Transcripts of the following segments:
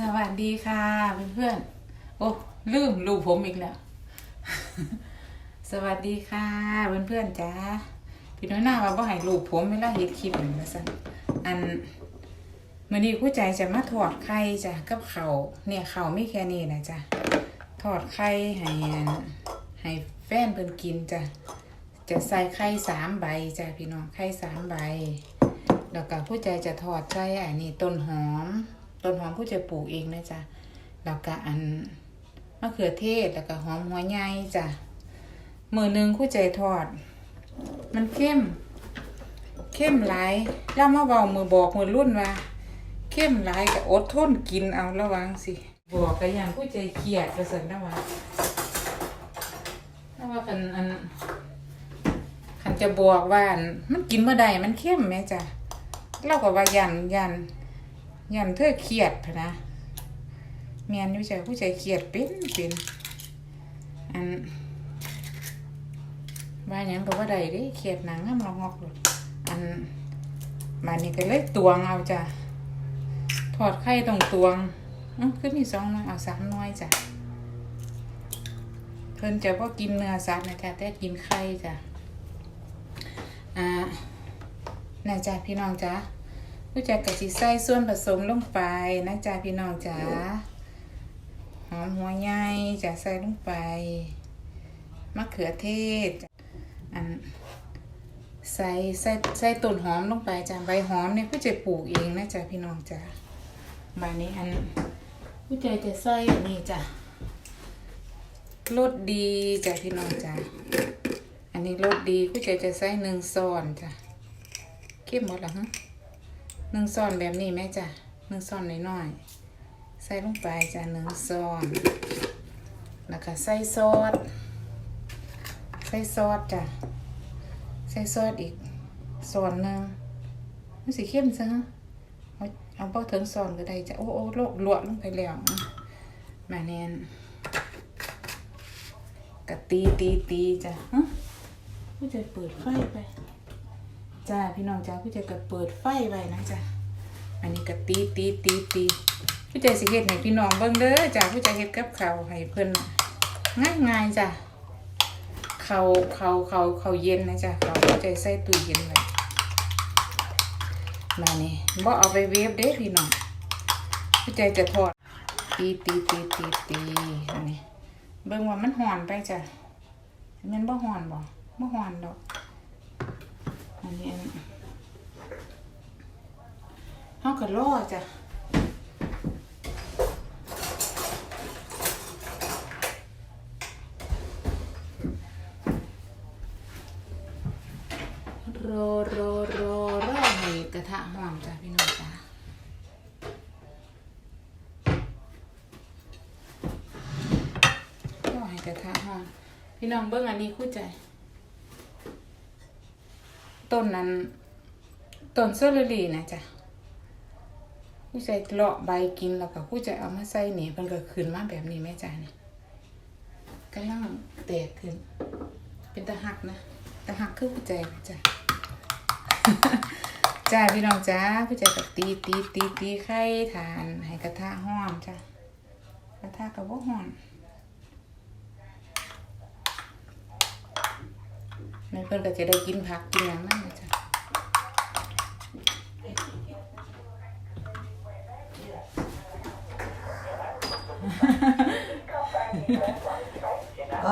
สวัสดีค่ะเพื่อนๆโอ้ลืมลูกผมอีกแล้ว สวัสดีค่ะเพื่อนๆจ้าพี่น้อยหน้าว่าบ่ให้ลูกผมเวลาเฮ็ดคลิปนี่ว่าซั่นอันมื้อนี้ผู้ใจจะมาทอดไข่จ้ะกับเขาเนี่ยเขาวมีแค่นี้นะจ้ะทอดไข่ให้ให้แฟนเพิ่นกินจ้ะจะใส่ไข่สามใบจ้ะพี่น้องไข่สามใบแล้วก็ผู้ใจจะทอดใส่อันนี้ต้นหอม ต้นหอมผู้ใจปลูกเองนะจ๊ะแล้วก็อันมะเขือเทศแล้วก็หอมหัวใหญ่จ้ะมือหนึ่งผู้ใจทอด มันเข้ม เข้มหลายแล้วมาเบามือบอกมือรุ่นว่าเข้มหลายก็อดทนกินเอาระวังสิบอกกันอย่างผู้ใจเกียดกระเสริญนะว่าถ้าว่าคันอันคันจะบอกว่ามันกินเมื่อใดมันเข้มไหมจ้ะเราก็ว่ายันยัน ยันเธอเครียดพะนะเมียนอยู่ใจผู้ใจเครียดเป็นเป็นอันว่าหยังก็ว่าใดด้เครียดหนังงำลองงอกเลยอันมานี่ก็เลยตวงเอาจ้ะทอดไข่ตรงตวงอื้อขึ้นมีสองน้อยเอาสามน้อยจ้ะเพิ่นจะบ่กินเนื้อสัตว์นะจ๊ะแต่กินไข่จ้ะอ่านะจ๊ะพี่น้องจ๊ะ ผู้จัดกะสิใส่ส่วนผสมลงไปนะจ๊ะพี่น้องจ๊ะหอมหัวใหญ่จะใส่ลงไปมะเขือเทศอันใส่ใส่ใส่ต้นหอมลงไปจ้ะใบหอมเนี่ยผู้จัดปลูกเองนะจ๊ะพี่น้องจ๊ะใบนี้อันผู้จัดจะใส่อันนี้จ้ะรสดีจ้ะพี่น้องจ้ะอันนี้รสดีผู้จัดจะใส่หนึ่งซอนจ้ะเข้มหมดแล้วฮะ หนึ่งซ้อนแบบนี้แม่จ้ะหนึ่งซ้อนน้อยๆใส่ลงไปจ้ะหนึ่งซ้อนแล้วก็ใส่ซอสใส่ซอสจ้ะใส่ซอสอีกซอนหนึ่งมันสีเข้มซะฮะเอาเอาเป้าถึงซอนก็ได้จ้ะโอ้โอ้โลกลวกลงไปแล้วมาแนนกะตีตีตีจ้ะฮะผู้ใจเปิดไฟไป จ้าพี่น้องจ้าผู้ใจก็เปิดไฟไว้นะจ้ะอันนี้ก็ตีตีตีตีผู้ใจสิเฮ็ดให้พี่น้องเบิ่งเด้อจ้าผู้ใจเฮ็ดกับข้าวให้เพิ่นง่ายง่ายจ้ะเขาเขาเขาเขาเย็นนะจ้ะเขาผู้ใจใส่ตู้เย็นไว้มานี่บ่เอาไปเวฟเด้พี่น้องผู้ใจจะทอดตีตีตีตีตีอันนี้เบิ่งว่ามันห่อนไปจ้ะมันบ่ห่อนบ่บ่ห่อนดอก อันนี้เขาก็รอจ้ะรอรอรอรอให้กระทะหอมจ้ะพี่น้องจ้ะรอให้กระทะหอมพี่น้องเบิ้งอันนี้คู่ใจ ต้นนั้นต้นเซอร์รี่นะจ๊ะผู้ใจเลาะใบกินแล้วก็ผู้ใจเอามาใส่เนี่มันก็ขึ้นมาแบบนี้แม่จ้าเนี่ยกำลังแตกขึ้น เป็นตะหักนะตะหักคือผู้ใจจ้ะจ้าพี่น้องจ้าผู้ใจก็ตีตีตีตีไข่ทานให้กระทะห้อนจ้ะกระทะกับว่าห้อน แม่เพื่อนก็จะได้กินผักกินอย่างนั้นนะจ๊ะ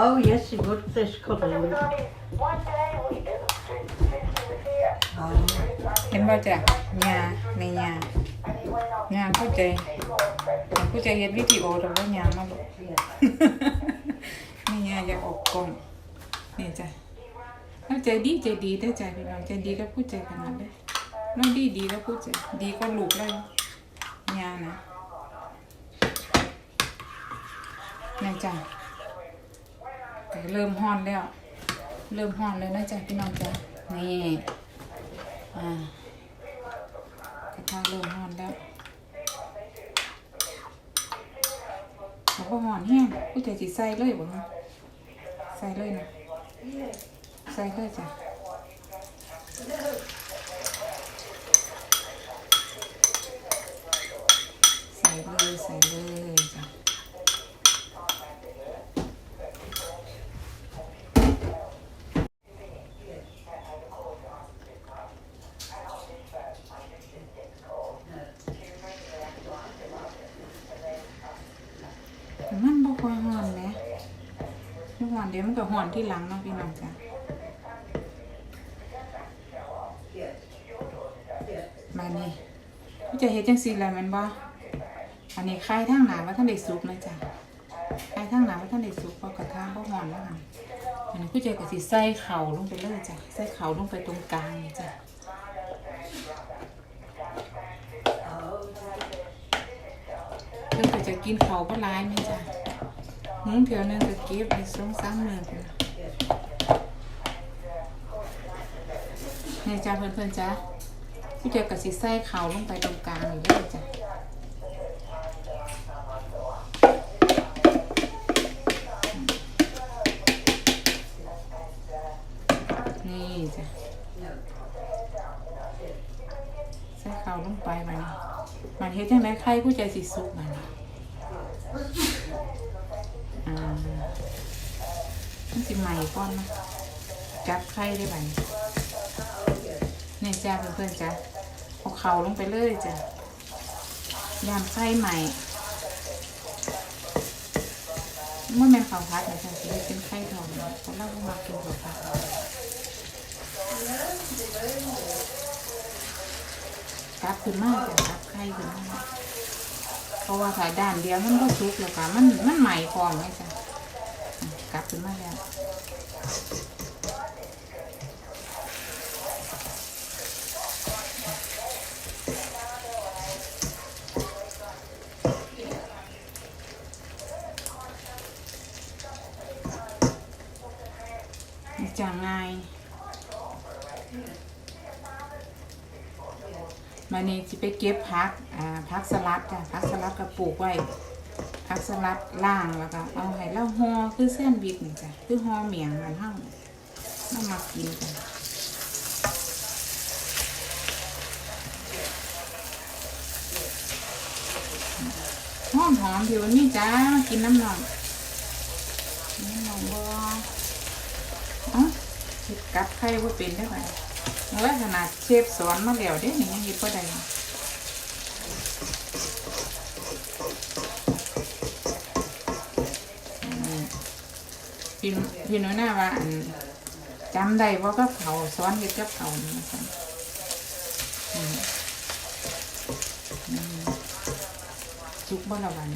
Oh, yes, you would fish colour. Oh, เห็นว่าจ้ะยาในยายาเข้าใจเข้าใจเห็นวิดีโอแต่ว่ายามาบอกไม่ยาอยากออกกล้องนี่จ้ะ เข้าใจดีใจดีได้ใจพี่น้องใจดีก็พูดใจขนาดเลยน้องดีดีก็พูดใจดีก็ลูกเลยยานะนี่จ้ะแต่เริ่มฮ้อนแล้ว เริ่มฮ้อนแล้วนะจ๊ะพี่น้องจ้ะนี่อ่ากระทะเริ่มร้อนแล้วแล้วก็ห่อนแห้งผู้ใจจิใส่เลยบ่นะใส่เลยนะ ใส่เลยจ้ะใส่เลยใส่เลยจ้ะมันบกค่อยหอนเลยหอนเดี๋ยวมันก็หอนที่หลังเนาะพี่น้องจ้ะ จะเฮ็ดจังซี่แหละแมันบ่อันนี้ไข่ทางหนาว่าท่านได้สุกนะจ้ะไข่ทางหนาว่าท่านได้สุกเพราะกระทะบ่ห่อนแล้วกันอันนี้กูจะก็สิใส่เข่าลงไปเลยจ้ะใส่เข่าลงไปตรงกลางนี่จ้ะเพิ่นก็จะกินเข่าบ่หลายแม่จ้ะหุงเถียวนึงก็เก็บไปสองสามมื้อพุ่นน่ะนี่จ้ะเพิ่นๆจ้ะ พี่เจ้าก็สิใส่ข้าวลงไปตรงกลางนี่เด้จ้ะนี่จ้ะใส่ขาวลงไปบันมันเฮ็ดจังไดไข่ผู้ใจสิสุกมันอ่ามันสิใหม่ก่อนนะจับไข่ได้บั ดนี้นี่จ้าเพื่อนๆจ้าเอาเข่าลงไปเลยจ้ะยามไข่ใหม่เมื่อแม่ข้าวพัดนะจ๊ะสิได้เป็นไข่ทองนะเพราะเราบ่มักกินข้าวพัดกลับขึ้นมากจ้ะกลับไข่ขึ้นมากเพราะว่าถ้าด้านเดียวมันก็สุกแล้วก็มันมันใหม่พร้อมไหมจ้ะอะกลับขึ้นมาแล้ว จะง่ายมานี่จะไปเก็บพัก อ่าพักสลัดจ้ะพักสลัดก็ปลูกไว้พักสลัดล่างแล้วก็เอาให้เราห่อคือแซนด์วิชนี่จ้ะคือห่อเมียงมันเท่าน้ำมากินจ้ะหอมหอมๆผิวนี่จ้ามากินน้ำหนองน้ำหนองบัว เอ้า เฮ็ดกับไข่บ่าเป็นได้ไหมเมื่อขนาดเชฟสอนมาแล้วเด้นี่ยังเฮ็ดบ่ได้พี่พี่น้อยหน้าว่าจำได้ว่ากับเขาวสอนเฮ็ดกับเขานี่ซั่นอืมอืมสุกบ่ละวัน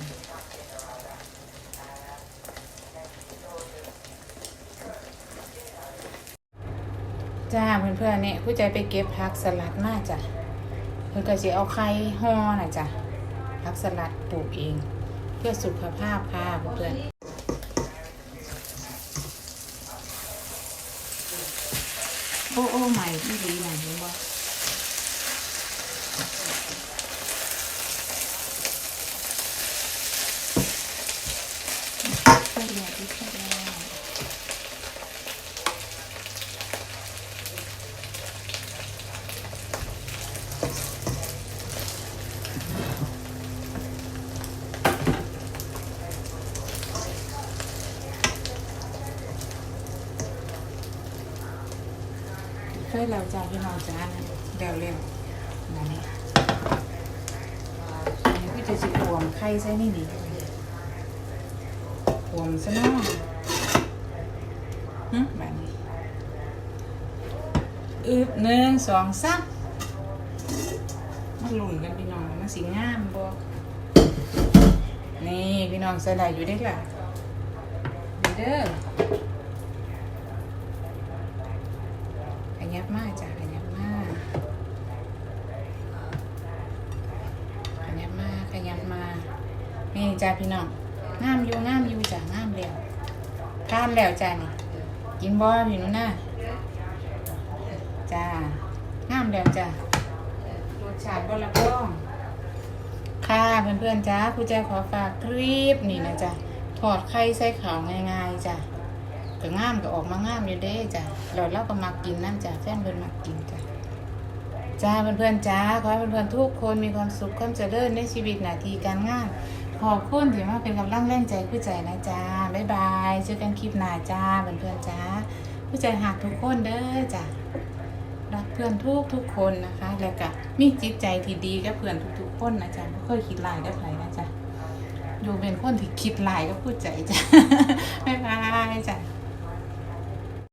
จ้าเพื่อนๆเนี่ยผู้ใจไปเก็บผักสลัดมาจ้ะเพื่อนก็จะเอาไข่ห่อน่ะจ้ะผักสลัดปลูกเอง เพื่อสุขภาพค่ะเพื่อนโอ้โอ้ใหม่ที่ดีหน่อยนึงว่าใส่แล้วที่ใส่แล้ว เค ยแล้วจ้าพี่น้องจ้านะเร็วเร็วนั่นี่พี่จะสิขวมไข่ใส่นี่นี่ขวมซะเนาะฮึแบบนี้อึบหนึ่งสองสามมาลุ่นกันพี่น้องมันสีงามบ่นี่พี่น้องใส่ได้อยู่ได้ล่ะเด้อ ยับมาจ้ะขยับมาขยับมาขยับมานี่จ้าพี่น้องงามอยู่งามอยู่จ้ะงามแล้วทานแล้วจ้านี่กินบ่พี่นุน่าจ้างามแล้วจ้ะรสชาติบ่ละพ้องค่ะเพื่อนๆจ้าผู้ใจขอฝากคลิปนี่นะจ้ะถอดไข่ใส่ขาวง่ายๆจ้ะ ก็งามก็ออกมางามอยู่เด้จ้ะเราเราก็มักกินนั่นจ้ะแฟนเพื่อนมักกินจ้ะจ้าเพื่อนๆจ้าขอให้เพื่อนๆทุกคนมีความสุขความเจริญในชีวิตหน้าที่การงานขอบคุณที่มาเป็นกำลังแรงใจผู้ใจนะจ้าบ๊ายบายเจอกันคลิปหน้าจ้าเพื่อนๆจ้าผู้ใจหักทุกคนเด้อจ้ะรักเพื่อนทุกทุกๆคนนะคะ แล้วก็มีจิตใจที่ดีกับเพื่อนทุกๆคนนะจ๊ะไม่เคยคิดร้ายกับใครนะจ๊ะอยู่เป็นคนที่คิดลายก็พูดใจจ้ะบ๊ายบายจ้ะ